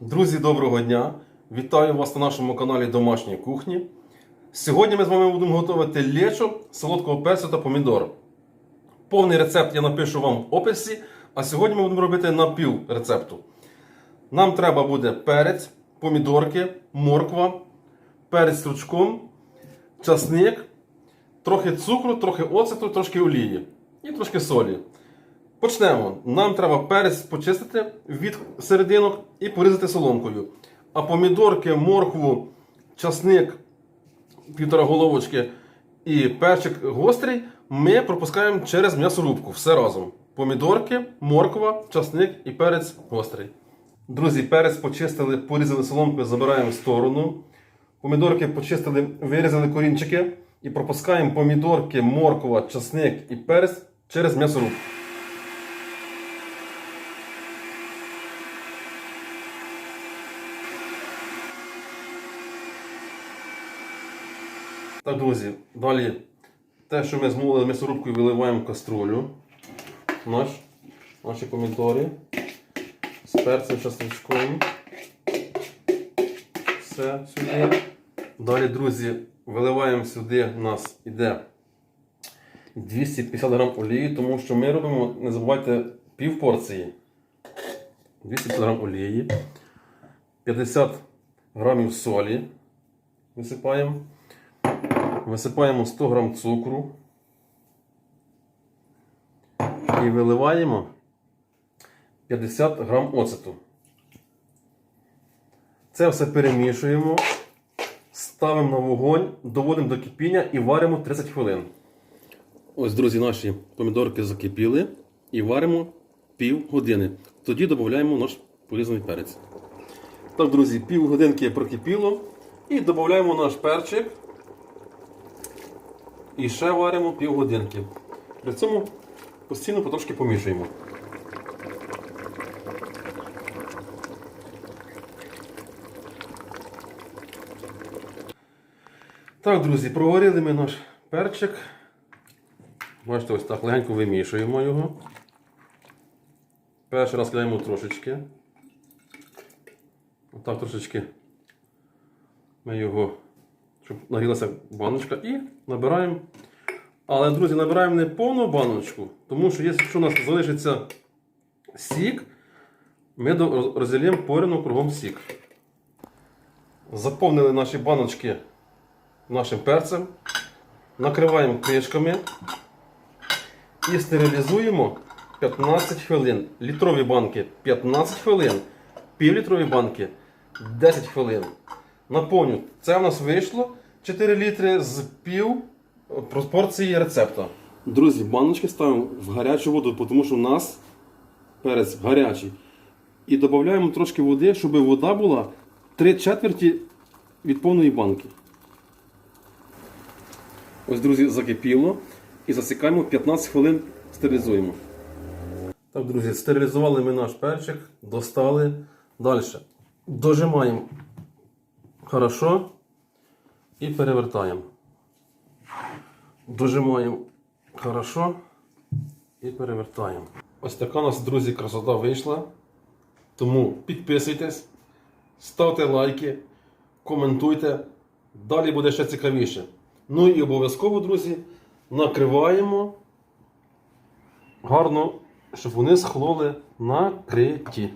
Друзі, доброго дня! Вітаю вас на нашому каналі Домашньої кухні. Сьогодні ми з вами будемо готувати лечо солодкого перцю та помідор. Повний рецепт я напишу вам в описі, а сьогодні ми будемо робити напів рецепту. Нам треба буде перець, помідорки, морква, перець стручком, часник, трохи цукру, трохи оцету, трошки олії і трошки солі. Почнемо. Нам треба перець почистити від серединок і порізати соломкою. А помідорки, моркву, часник, півтора головочки і перчик гострий ми пропускаємо через м'ясорубку. Все разом. Помідорки, морква, часник і перець гострий. Друзі, перець почистили, порізали соломкою, забираємо в сторону. Помідорки почистили, вирізали корінчики і пропускаємо помідорки, морква, часник і перець через м'ясорубку. Так, друзі, далі те, що ми змовили м'ясорубкою, виливаємо в каструлю. Наш, наші помідори з перцем часничком. Все сюди. Далі, друзі, виливаємо сюди, у нас іде 250 грам олії, тому що ми робимо, не забувайте, пів порції. 250 грам олії, 50 грамів солі висипаємо. Висипаємо 100 грам цукру і виливаємо 50 грам оцету. Це все перемішуємо, ставимо на вогонь, доводимо до кипіння і варимо 30 хвилин. Ось, друзі, наші помідорки закипіли і варимо пів години. Тоді додаємо наш порізаний перець. Так, друзі, пів годинки прокипіло і додаємо наш перчик. І ще варимо півгодинки. При цьому постійно потрошки помішуємо. Так, друзі, проварили ми наш перчик. Бачите, ось так легенько вимішуємо його. Перший раз кидаємо трошечки. Отак трошечки ми його щоб нагрілася баночка і набираємо. Але, друзі, набираємо не повну баночку, тому що якщо у нас залишиться сік, ми розділимо порівну кругом сік. Заповнили наші баночки нашим перцем, накриваємо кришками і стерилізуємо 15 хвилин. Літрові банки 15 хвилин, півлітрові банки 10 хвилин. Наповню, це у нас вийшло 4 літри з пів порції рецепта. Друзі, баночки ставимо в гарячу воду, тому що у нас перець гарячий. І додаємо трошки води, щоб вода була 3 четверті від повної банки. Ось, друзі, закипіло. І засікаємо 15 хвилин стерилізуємо. Так, друзі, стерилізували ми наш перчик, достали. Далі. Дожимаємо Хорошо. І перевертаємо. Дожимаємо хорошо. І перевертаємо. Ось така у нас, друзі, красота вийшла. Тому підписуйтесь, ставте лайки, коментуйте. Далі буде ще цікавіше. Ну і обов'язково, друзі, накриваємо гарно, щоб вони схололи накриті.